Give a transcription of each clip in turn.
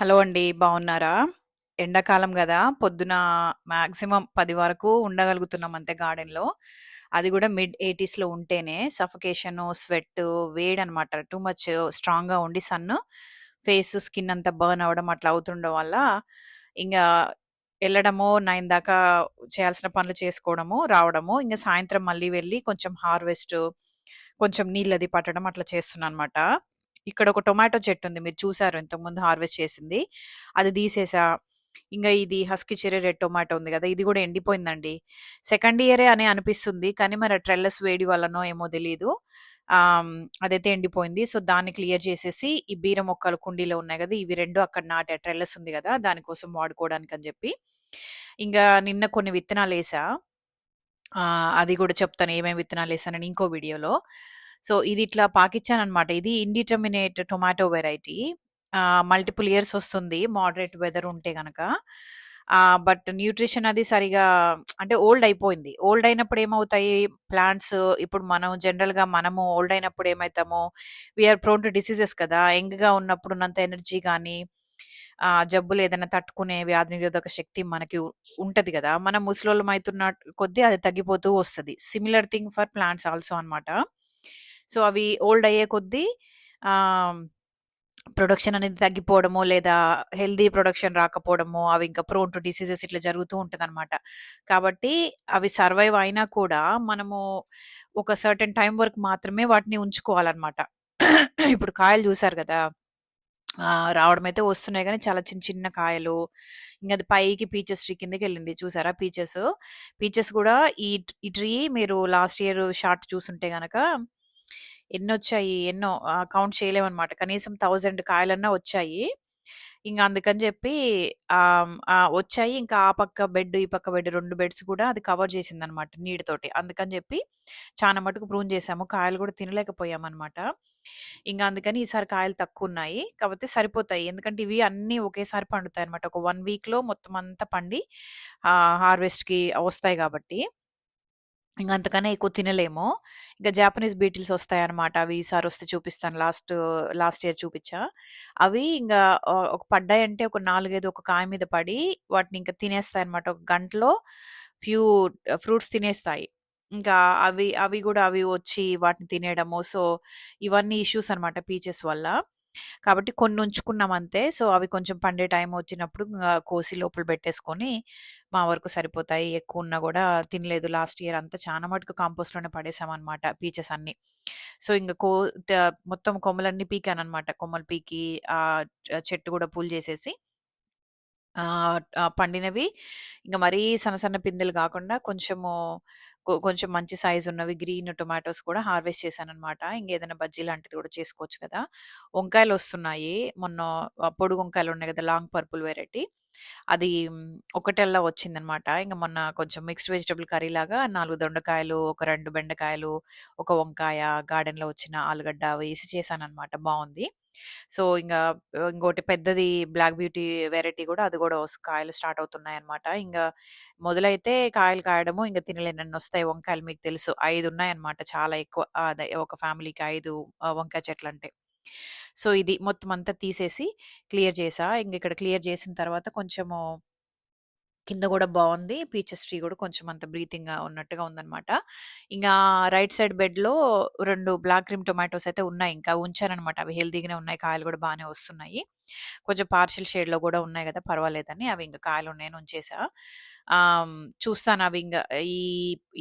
Hello అండి. బాగున్నారా ఎండాకాలం కదా పొద్దున మాక్సిమం పది వరకు ఉండగలుగుతున్నాం అంతే గార్డెన్‌లో. అది కూడా మిడ్ 80స్‌లో ఉంటేనే సఫకేషను, స్వెట్టు, వేడనమాట. టూ మచ్ స్ట్రాంగ్‌గా ఉండి సన్ను, ఫేస్ స్కిన్ అంతా బర్న్ అవ్వడం అట్లా అవుతుండడం వల్ల, ఇంకా వెళ్ళడము నైన్ దాకా చేయాల్సిన పనులు చేసుకోవడము, రావడము. ఇంకా సాయంత్రం మళ్ళీ వెళ్ళి కొంచెం హార్వెస్ట్ కొంచెం నీళ్ళది పట్టడం అట్లా చేస్తున్నాననమాట. ఇక్కడ ఒక టొమాటో చెట్టు ఉంది మీరు చూసారు ఇంతకుముందు హార్వెస్ట్ చేసింది. అది తీసేసా. ఇంకా ఇది హస్కి చెరీ రెడ్ టొమాటో ఉంది కదా ఇది కూడా ఎండిపోయిందండి. సెకండ్ ఇయరే అని అనిపిస్తుంది. కానీ మరి ట్రెల్లస్ వేడి వల్లనో ఏమో తెలియదు ఆహ్, అదైతే ఎండిపోయింది. సో, దాన్ని క్లియర్ చేసేసి, ఈ బీర మొక్కలు కుండీలో ఉన్నాయి కదా ఇవి రెండు అక్కడ నాటే ట్రెల్లస్ ఉంది కదా దానికోసం వాడుకోవడానికి అని చెప్పి ఇంకా నిన్న కొన్ని విత్తనాలు వేసా అది కూడా చెప్తాను ఏమేమి విత్తనాలు వేసానని ఇంకో వీడియోలో. సో, ఇది ఇట్లా పాకిచ్చాను అనమాట ఇది indeterminate tomato variety. Multiple years వస్తుంది. మోడరేట్ వెదర్ ఉంటే గనక. బట్ న్యూట్రిషన్ అది సరిగా అంటే ఓల్డ్ అయిపోయింది. ఓల్డ్ అయినప్పుడు ఏమవుతాయి ప్లాంట్స్ ఇప్పుడు మనం జనరల్‌గా మనము ఓల్డ్ అయినప్పుడు ఏమైతాము, we are prone to diseases కదా! యంగ్‌గా ఉన్నప్పుడు ఉన్నంత ఎనర్జీ కానీ జబ్బులు ఏదైనా తట్టుకునే వ్యాధి నిరోధక శక్తి మనకి ఉంటది కదా మనం ముసలోళ్ళం అవుతున్న కొద్దీ అది తగ్గిపోతూ వస్తది. Similar thing for plants also అనమాట. సో, అవి ఓల్డ్ అయ్యే కొద్దీ ప్రొడక్షన్ అనేది తగ్గిపోవడము లేదా హెల్తీ ప్రొడక్షన్ రాకపోవడము అవి ఇంకా ప్రోన్ టు డిసీజెస్ ఇట్లా జరుగుతూ ఉంటదనమాట. కాబట్టి అవి సర్వైవ్ అయినా కూడా మనము ఒక సర్టెన్ టైం వరకు మాత్రమే వాటిని ఉంచుకోవాలన్నమాట ఇప్పుడు కాయలు చూసారు కదా రావడం అయితే వస్తున్నాయి కానీ చాలా చిన్న చిన్న కాయలు. ఇంకా అది పైకి పీచెస్ ట్రీ కిందకెళ్ళింది చూసారా పీచెస్. పీచెస్ కూడా ఈ ఈ ట్రీ మీరు లాస్ట్ ఇయర్ షార్ట్ చూసుంటే గనక ఎన్నొచ్చాయి, ఎన్నో కౌంట్ చేయలేమనమాట. కనీసం థౌజండ్ కాయలన్నా వచ్చాయి. ఇంకా అందుకని చెప్పి వచ్చాయి. ఇంకా ఆ పక్క బెడ్, ఈ పక్క బెడ్ రెండు బెడ్స్ కూడా అది కవర్ చేసింది అనమాట నీటితోటి అందుకని చెప్పి చాలా మటుకు ప్రూన్ చేసాము కాయలు కూడా తినలేకపోయామనమాట. ఇంకా అందుకని ఈసారి కాయలు తక్కువ ఉన్నాయి కాకపోతే సరిపోతాయి. ఎందుకంటే ఇవి అన్నీ ఒకేసారి పండుతాయి అనమాట ఒక వన్ వీక్‌లో మొత్తం అంతా పండి హార్వెస్ట్‌కి వస్తాయి కాబట్టి ఇంకా అంతకన్నా ఎక్కువ తినలేము. ఇంకా జాపనీస్ బీటిల్స్ వస్తాయన్నమాట. అవి ఈసారొస్తే చూపిస్తాను. లాస్ట్ లాస్ట్ ఇయర్ చూపించా అవి ఇంకా ఒక పడ్డాయంటే ఒక 4, 5 ఒక కాయ మీద పడి వాటిని ఇంకా తినేస్తాయి అనమాట ఒక గంటలో ఫ్యూ ఫ్రూట్స్ తినేస్తాయి. ఇంకా అవి అవి కూడా అవి వచ్చి వాటిని తినేయడము. సో, ఇవన్నీ ఇష్యూస్ అనమాట పీచెస్ వల్ల. కాబట్టి కొన్ని ఉంచుకున్నాం అంతే. సో, అవి కొంచెం పండే టైం వచ్చినప్పుడు కోసి లోపల పెట్టేసుకొని మా వరకు సరిపోతాయి. ఎక్కువ ఉన్నా కూడా తినలేదు. లాస్ట్ ఇయర్ అంతా చాలా మటుకు కాంపోస్ట్‌లోనే పడేసామనమాట పీచెస్ అన్నీ. సో, ఇంకా కో మొత్తం కొమ్మలన్నీ పీకాననమాట. కొమ్మలు పీకి ఆ చెట్టు కూడా పూలు చేసేసి పండినవి ఇంకా మరీ సన్న సన్న పిందెలు కాకుండా కొంచెము కొంచెం మంచి సైజ్ ఉన్నవి గ్రీన్ టొమాటోస్ కూడా హార్వెస్ట్ చేశాననమాట. ఇంకేదైనా బజ్జీ లాంటిది కూడా చేసుకోవచ్చు కదా! వంకాయలు వస్తున్నాయి మొన్న ఆహ్, వంకాయలు ఉన్నాయి కదా లాంగ్ పర్పుల్ వెరైటీ. అది ఒకటెల్లా వచ్చిందనమాట. ఇంకా మొన్న కొంచెం మిక్స్డ్ వెజిటబుల్ కర్రీలాగా 4 దొండకాయలు, ఒక రెండు బెండకాయలు, ఒక వంకాయ, గార్డెన్‌లో వచ్చిన ఆలుగడ్డ వేసి చేశాననమాట. బాగుంది సో, ఇంగ ఇంకోటి పెద్దది బ్లాక్ బ్యూటీ వెరైటీ గూడా అది గూడా వస్ కాయలు స్టార్ట్ అవుతున్నాయన్నమాట. ఇంగ మొదలైతే కాయలు కాయడము ఇంగ తినలేనన్నొస్తాయి వంకాయలు మీకు తెలుసు. 5 ఉన్నాయన్నమాట. చాలా ఎక్కువ. అదే ఒక ఫ్యామిలీకి 5 ఆహ్, వంకాయ చెట్లంటే. సో, ఇది మొత్తం అంతా తీసేసి క్లియర్ చేశా. ఇంగ ఇక్కడ క్లియర్ చేసిన తర్వాత కొంచెము కింద కూడా బాగుంది పీచెస్ ట్రీ కూడా కొంచెం అంత బ్రీతింగ్‌గా ఉన్నట్టుగా ఉందనమాట. ఇంకా రైట్ సైడ్ బెడ్‌లో రెండు బ్లాక్ క్రీమ్ టొమాటోస్ అయితే ఉన్నాయి. ఇంకా ఉంచారనమాట అవి హెల్తీగానే ఉన్నాయి. కాయలు కూడా బాగానే వస్తున్నాయి. కొంచెం పార్షియల్ షేడ్‌లో కూడా ఉన్నాయి కదా పర్వాలేదని అవి ఇంకా కాయలు నేను ఉంచేసా. ఆహ్, చూస్తాను అవి ఇంకా ఈ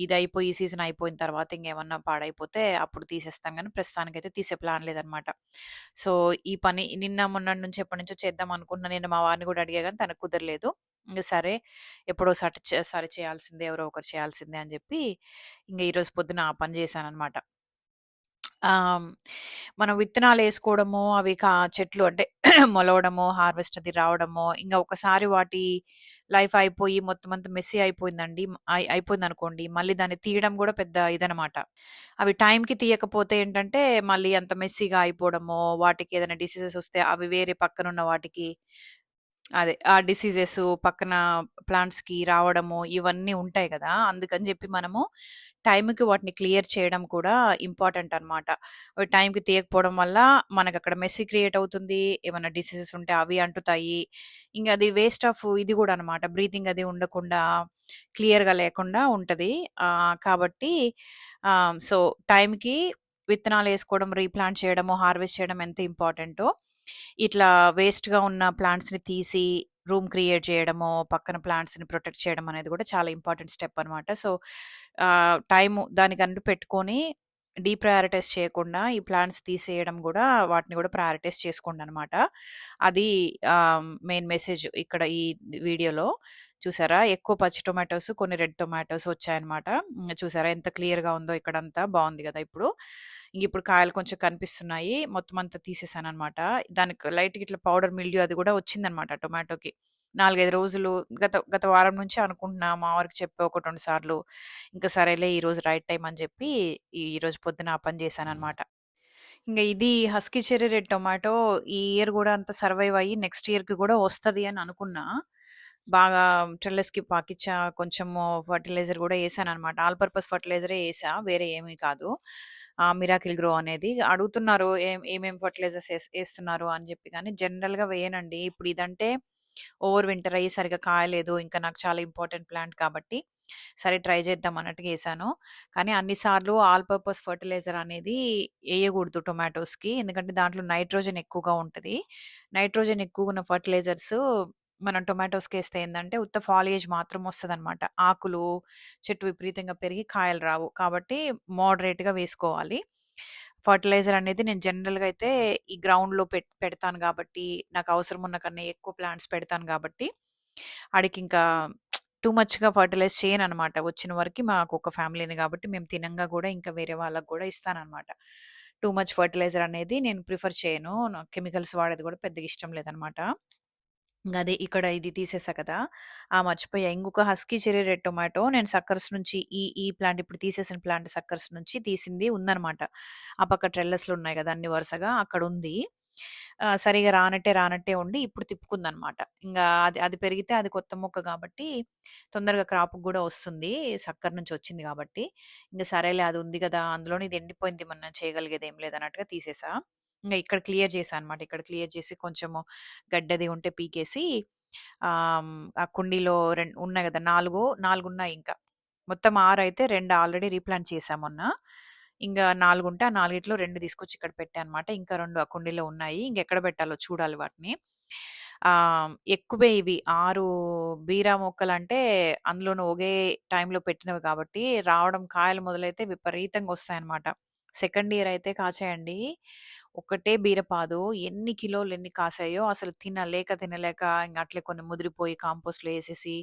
ఇదయిపోయి ఈ సీజన్ అయిపోయిన తర్వాత ఇంకేమన్నా పాడైపోతే అప్పుడు తీసేస్తాం కానీ ప్రస్తుతానికైతే తీసే ప్లాన్ లేదనమాట. సో, ఈ పని నిన్న మొన్న నుంచి ఎప్పటినుంచో చేద్దాం అనుకుంటున్నా. నేను మా వారిని కూడా అడిగా కానీ తనకు కుదరలేదు. ఇంకా సరే ఎప్పుడో సట సరి చేయాల్సిందే ఎవరో ఒకరు చేయాల్సిందే అని చెప్పి ఇంకా ఈరోజు పొద్దున ఆ పని చేశానమాట మనం మనం విత్తనాలేసుకోవడము, అవి కా చెట్లు అంటే మొలవడము, హార్వెస్ట్ అది రావడము, ఇంకా ఒకసారి వాటి లైఫ్ అయిపోయి మొత్తం అంతా మెస్సీ అయిపోయిందండి. అయిపోయింది అనుకోండి మళ్ళీ దాన్ని తీయడం కూడా పెద్ద ఇదనమాట. అవి టైంకి తీయకపోతే ఏంటంటే, మళ్ళీ అంత మెస్సీగా అయిపోవడము, వాటికి ఏదైనా డిసీజెస్ వస్తే అవి వేరే పక్కనున్న వాటికి అదే. ఆ డిసీజెస్ పక్కన ప్లాంట్స్‌కి రావడము ఇవన్నీ ఉంటాయి గదా! అందుకని జెప్పి మనము టైంకి వాటిని క్లియర్ చేయడం కూడా ఇంపార్టెంట్ అనమాట. అవి టైంకి తీయకపోవడం వల్ల మనకక్కడ మెస్సీ క్రియేట్ అవుతుంది. ఏమన్నా డిసీజెస్ ఉంటే అవి అంటుతాయి. ఇంకా అది వేస్ట్ ఆఫ్ ఇది గూడా అనమాట. బ్రీతింగ్ అది ఉండకుండా క్లియర్‌గా లేకుండా ఉంటది. ఆహ్, కాబట్టి ఆహ్, సో, టైంకి విత్తనాలేసుకోవడం, రీప్లాంట్ చేయడము, హార్వెస్ట్ చేయడం ఎంత ఇంపార్టెంటో, ఇట్లా వేస్ట్‌గా ఉన్న ప్లాంట్స్‌ని తీసి రూమ్ క్రియేట్ చేయడము, పక్కన ప్లాంట్స్‌ని ప్రొటెక్ట్ చేయడం అనేది కూడా చాలా ఇంపార్టెంట్ స్టెప్ అనమాట. సో, టైం టైము దానికంటూ పెట్టుకొని డీప్రయారిటైజ్ చేయకుండా ఈ ప్లాంట్స్ తీసేయడం కూడా వాటిని కూడా ప్రయారిటైజ్ చేసుకోండనమాట. అది మెయిన్ మెసేజ్ ఇక్కడ ఈ వీడియోలో. చూసారా? ఎక్కువ పచ్చి టొమాటోస్, కొన్ని రెడ్ టొమాటోస్ వచ్చాయన్నమాట. చూసారా ఎంత క్లియర్‌గా ఉందో ఇక్కడంతా బాగుంది కదా ఇప్పుడు. ఇంగిప్పుడు కాయలు కొంచెం కనిపిస్తున్నాయి. మొత్తం అంతా తీసేసాను అనమాట దానికి లైట్‌గా ఇట్లా పౌడర్ మిల్డ్యూ అది కూడా వచ్చిందనమాట టొమాటోకి. 4, 5 రోజులు గత గత వారం నుంచి అనుకుంటున్నా. మా వారికి చెప్పి ఒకటి, రెండు సార్లు. ఇంకా సరేలే ఈరోజు రైట్ టైం అని చెప్పి ఈరోజు పొద్దున ఆ పని అనమాట ఇంకా ఇది హస్కీ చెర్రీ రెడ్ టొమాటో ఈ ఇయర్ కూడా అంత సర్వైవ్ అయ్యి నెక్స్ట్ ఇయర్‌కి కూడా వస్తది అని అనుకున్నా. బాగా ట్రెల్లెస్‌కి పాకిచ్చా. కొంచెము ఫర్టిలైజర్ కూడా వేసాను అనమాట ఆల్ పర్పస్ ఫర్టిలైజరే ఏసా. వేరే ఏమీ కాదు. మిరాకిల్ గ్రో అనేది. అడుగుతున్నారు ఏం ఏమేం ఫర్టిలైజర్స్ వేస్తున్నారు అని చెప్పి కానీ జనరల్‌గా వేయనండి. ఇప్పుడు ఇదంటే ఓవర్ వింటర్ అయ్యి సరిగా కాయలేదు. ఇంకా నాకు చాలా ఇంపార్టెంట్ ప్లాంట్ కాబట్టి సరే ట్రై చేద్దాం అన్నట్టుగా వేసాను కానీ అన్ని సార్లు ఆల్ పర్పస్ ఫర్టిలైజర్ అనేది వేయకూడదు టొమాటోస్‌కి. ఎందుకంటే దాంట్లో నైట్రోజన్ ఎక్కువగా ఉంటుంది నైట్రోజన్ ఎక్కువగున్న ఫర్టిలైజర్స్ మనం టొమాటోస్కి వేస్తే ఏంటంటే ఉత్త ఫాలియేజ్ మాత్రం వస్తుంది అనమాట ఆకులు, చెట్టు విపరీతంగా పెరిగి కాయలు రావు. కాబట్టి మోడరేట్‌గా వేసుకోవాలి. ఫర్టిలైజర్ అనేది నేను జనరల్‌గా అయితే ఈ గ్రౌండ్‌లో పెట్ పెడతాను కాబట్టి నాకు అవసరం ఉన్న కన్నా ఎక్కువ ప్లాంట్స్ పెడతాను కాబట్టి ఆడికి ఇంకా టూ మచ్‌గా ఫర్టిలైజ్ చేయను అనమాట వచ్చిన వరకు మాకు ఒక ఫ్యామిలీని కాబట్టి మేము తినంగా కూడా ఇంకా వేరే వాళ్ళకి కూడా ఇస్తానమాట టూ మచ్ ఫర్టిలైజర్ అనేది నేను ప్రిఫర్ చేయను. నాకు కెమికల్స్ వాడేది కూడా పెద్దగా ఇష్టం లేదనమాట. అదే ఇక్కడ ఇది తీసేసా కదా! ఆ! మర్చిపోయా. ఇంకొక హస్కీ చెరీ రెడ్ టొమాటో నేను సక్కర్స్ నుంచి ఈ ఈ ప్లాంట్ ఇప్పుడు తీసేసిన ప్లాంట్ సక్కర్స్ నుంచి తీసింది ఉందనమాట. ఆ పక్క ట్రెల్లెస్‌లో ఉన్నాయి కదా అన్ని వరుసగా అక్కడ ఉంది సరిగా రానట్టే రానట్టే ఉండి ఇప్పుడు తిప్పుకుందనమాట. ఇంకా అది అది పెరిగితే అది కొత్త మొక్క కాబట్టి తొందరగా క్రాప్ కూడా వస్తుంది. సక్కర్ నుంచి వచ్చింది కాబట్టి ఇంకా సరేలే అది ఉంది కదా అందులోనే ఇది ఎండిపోయింది మన చేయగలిగేది ఏం లేదన్నట్టుగా తీసేసా. ఇంకా ఇక్కడ క్లియర్ చేశాను అనమాట. ఇక్కడ క్లియర్ చేసి కొంచెము గడ్డది ఉంటే పీకేసి ఆ కుండీలో రెండు ఉన్నాయి కదా నాలుగు నాలుగు ఉన్నాయి ఇంకా. మొత్తం ఆరు అయితే రెండు ఆల్రెడీ రీప్లాంట్ చేశా మొన్న. ఇంకా నాలుగు ఉంటే ఆ 4గిట్లో 2 తీసుకొచ్చి ఇక్కడ పెట్టా అనమాట. ఇంకా రెండు ఆ కుండీలో ఉన్నాయి. ఇంకెక్కడ పెట్టాలో చూడాలి వాటిని. ఎక్కువే ఇవి ఆరు బీరా మొక్కలంటే అందులోనూ ఒకే టైంలో పెట్టినవి కాబట్టి రావడం కాయలు మొదలైతే విపరీతంగా వస్తాయన్నమాట. సెకండ్ ఇయర్ అయితే కాచేయండి ఒకటే బీరపాదు ఎన్ని కిలోలు ఎన్ని కాసాయో అసలు తినలేక తినలేక ఇంకా అట్లే కొన్ని ముదిరిపోయి కాంపోస్ట్‌లో వేసేసి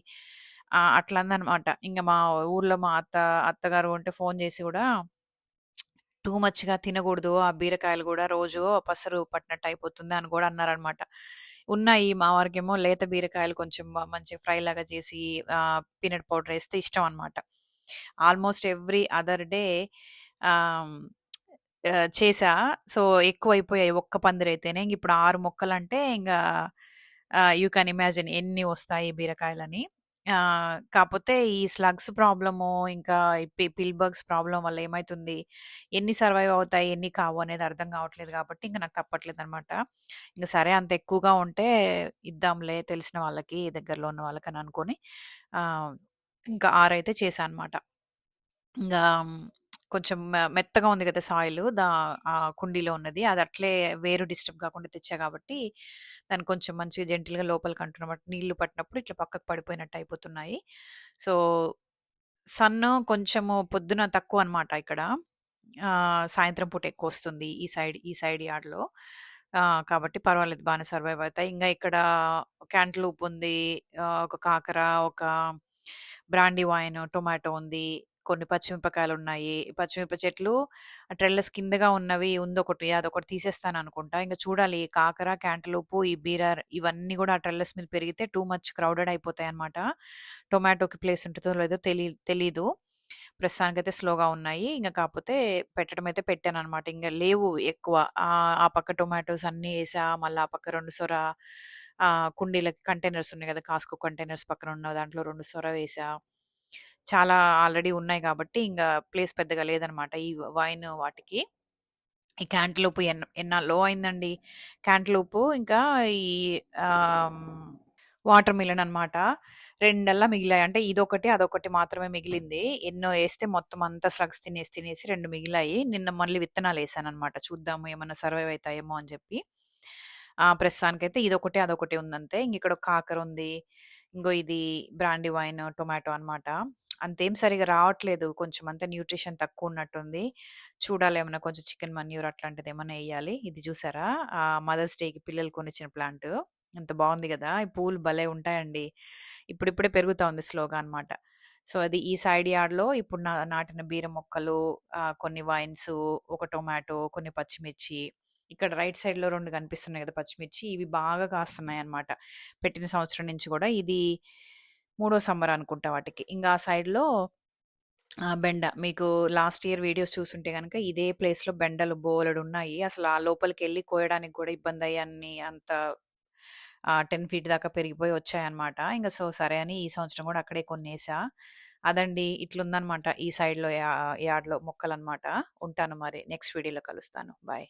ఆహ్, అట్లా అందనమాట. ఇంకా మా ఊర్లో మా అత్త అత్తగారు ఉంటే ఫోన్ చేసి కూడా టూ మచ్‌గా తినకూడదు ఆ బీరకాయలు కూడా రోజు పసరు పట్టినట్టు అయిపోతుంది అని కూడా అన్నారనమాట. ఉన్నాయి. మా వారికేమో లేత బీరకాయలు కొంచెం మ మంచిగా ఫ్రై లాగా చేసి పీనట్ పౌడర్ వేస్తే ఇష్టం అనమాట. ఆల్మోస్ట్ ఎవ్రీ అదర్ డే ఆహ్, చేశా. సో, ఎక్కువైపోయాయి ఒక్క పందిరైతేనే. ఇంగిప్పుడు 6 మొక్కలంటే ఇంగా ఆహ్, యూ కెన్ ఇమాజిన్ ఎన్ని వస్తాయి బీరకాయలని. ఆహ్, కాపోతే ఈ స్లగ్స్ ప్రాబ్లము ఇంకా ఈ పి ప్రాబ్లమ్ వల్ల ఏమైతుంది, ఎన్ని సర్వైవ్ అవుతాయి, ఎన్ని కావు అనేది అర్థం కావట్లేదు కాబట్టి ఇంక నాకు తప్పట్లేదనమాట. ఇంక సరే అంత ఎక్కువగా ఉంటే ఇద్దాంలే తెలిసిన వాళ్ళకి, దగ్గరలో ఉన్న వాళ్ళకని అనుకోని ఆహ్, ఇంకా 6 అయితే చేశా అనమాట. ఇంగా కొంచెం మె మెత్తగా ఉంది కదా సాయిల్ దా ఆ కుండీలో ఉన్నది. అది అట్లే వేరు డిస్టర్బ్ కాకుండా తెచ్చా కాబట్టి దాన్ని కొంచెం మంచిగా జెంటిల్‌గా లోపలికి అంటున్నమాట. నీళ్ళు పట్టినప్పుడు ఇట్లా పక్కకు పడిపోయినట్టు అయిపోతున్నాయి. సో, సన్ను కొంచెము పొద్దున తక్కువ అనమాట ఇక్కడ. సాయంత్రం పూట ఎక్కువ వస్తుంది ఈ సైడ్ ఈ సైడ్ యార్డ్‌లో. కాబట్టి పర్వాలేదు బాగానే సర్వైవ్ అవుతాయి. ఇంకా ఇక్కడ క్యాంటలూప్ ఉంది. ఒక కాకర, ఒక బ్రాండీ వైన్, టొమాటో ఉంది. కొన్ని పచ్చిమిరపకాయలు ఉన్నాయి పచ్చిమిరప చెట్లు ట్రెల్లస్ కిందగా ఉన్నవి ఉందొకటి. అదొకటి తీసేస్తాననుకుంటా. ఇంకా చూడాలి ఈ కాకర, క్యాంటలూపు, ఈ బీరర్ ఇవన్నీ కూడా ఆ ట్రెల్లస్ మీద పెరిగితే టూ మచ్ క్రౌడెడ్ అయిపోతాయి అనమాట టొమాటోకి ప్లేస్ ఉంటుందో లేదో తెలి తెలీదు. ప్రస్తుతానికైతే స్లోగా ఉన్నాయి. ఇంకా కాకపోతే పెట్టడం అయితే పెట్టాననమాట. ఇంకా లేవు ఎక్కువ. ఆ పక్క టొమాటోస్ అన్నీ వేసా మళ్ళీ ఆ పక్క రెండు సొర కుండీలకి కంటైనర్స్ ఉన్నాయి కదా కాస్కో కంటైనర్స్ పక్కన ఉన్న దాంట్లో రెండు సొర వేసా. చాలా ఆల్రెడీ ఉన్నాయి కాబట్టి ఇంకా ప్లేస్ పెద్దగా లేదనమాట ఈ వైన్ వాటికి. ఈ క్యాంటలూప్ ఎన్ ఎన్నాళ్ళో అయిందండి. క్యాంటలూపు ఇంకా ఈ వాటర్ మిలన్ అనమాట. రెండల్లా మిగిలాయి. అంటే ఇదొకటి, అదొకటి మాత్రమే మిగిలింది. ఎన్నో వేస్తే మొత్తం అంతా స్లగ్స్ తినేసి, తినేసి రెండు మిగిలాయి. నిన్న మళ్ళీ విత్తనాలు వేసానమాట చూద్దాము ఏమన్నా సర్వైవ్ అవుతాయేమో అని చెప్పి ఆ! ప్రస్తుతానికైతే ఇదొకటి, అదొకటి ఉందంతే. ఇంగిక్కడ ఒక కాకరుంది. ఇంగో ఇది బ్రాండీ వైన్, టొమాటో అనమాట. అంతేం సరిగ్గా రావట్లేదు. కొంచెం అంతా న్యూట్రిషన్ తక్కువ ఉన్నట్టుంది చూడాలి ఏమైనా కొంచెం చికెన్ మన్యూర్ అట్లాంటిది ఏమైనా వేయాలి ఇది చూసారా? మదర్స్ డేకి పిల్లలు కొనిచ్చిన ప్లాంట్ ఎంత బాగుంది కదా ఈ పూలు భలే ఉంటాయండి. ఇప్పుడిప్పుడే పెరుగుతా ఉంది స్లోగా అనమాట. సో, అది ఈ సైడ్ యార్డ్‌లో ఇప్పుడు నా నాటిన బీర మొక్కలు, కొన్ని వైన్స్ ఒక టొమాటో, కొన్ని పచ్చిమిర్చి. ఇక్కడ రైట్ సైడ్‌లో రెండు కనిపిస్తున్నాయి కదా పచ్చిమిర్చి. ఇవి బాగా కాస్తున్నాయి అనమాట పెట్టిన సంవత్సరం నుంచి కూడా ఇది మూడో సమ్మర్ అనుకుంటా వాటికి. ఇంకా ఆ సైడ్‌లో బెండ. మీకు లాస్ట్ ఇయర్ వీడియోస్ చూసుంటే కనుక ఇదే ప్లేస్‌లో బెండలు బోలెడున్నాయి. అసలు ఆ లోపలికి వెళ్ళి కోయడానికి కూడా ఇబ్బంది అయ్యాన్ని అంత టెన్ ఫీట్ దాకా పెరిగిపోయి వచ్చాయన్నమాట. ఇంకా సో, సరే అని ఈ సంవత్సరం కూడా అక్కడే కొన్నేసా. అదండి ఇట్లుందనమాట ఈ సైడ్‌లో యార్డ్లో యార్డ్‌లో మొక్కలనమాట. ఉంటాను మరి. నెక్స్ట్ వీడియోలో కలుస్తాను. బాయ్.